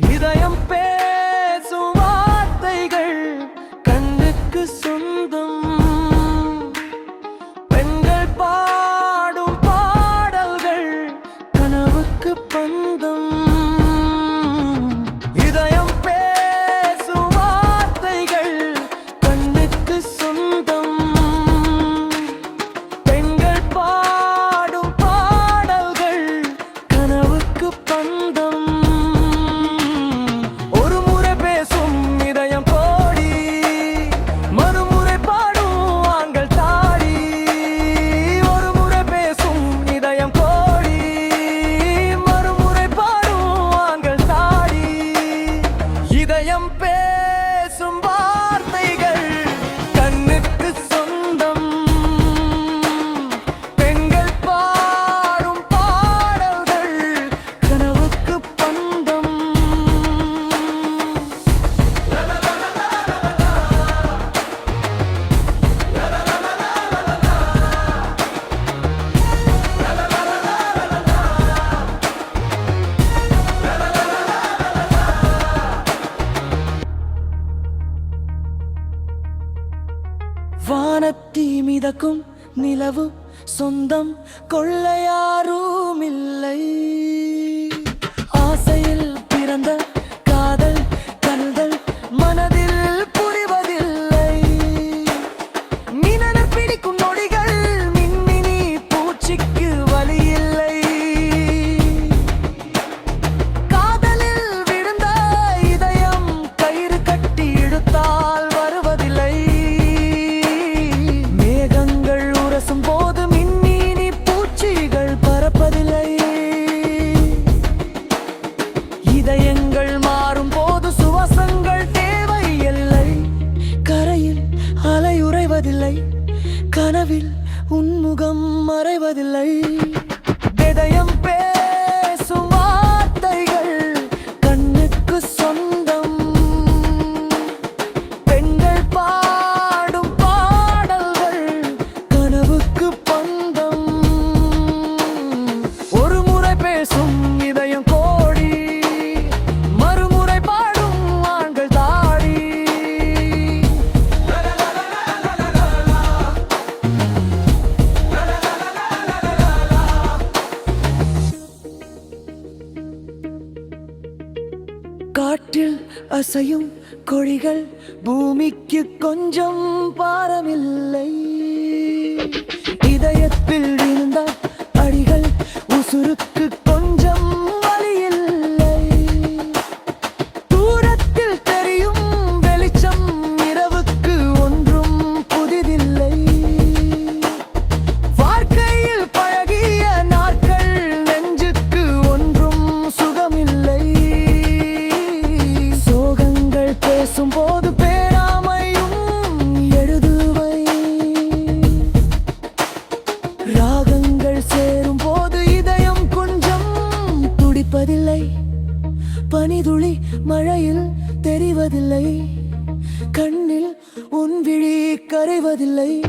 இதயம் பேசும் வார்த்தைகள் கண்ணுக்கு சொந்தம். தீ மிதக்கும் நிலவு சொந்தம் கொள்ளையாரும் இல்லை இதயங்கள் மாறும் போது சுவாசங்கள் தேவை இல்லை கரையில் அலையுறைவதில்லை. கனவில் உன்முகம் மறைவதில்லை. இதயம் பேர் காற்றில் அசையும் கொழிகள் பூமிக்கு கொஞ்சம் பாரமில்லை. இதய ஒளி மழையில் தெரிவதில்லை. கண்ணில் உன் விழி கரைவதில்லை.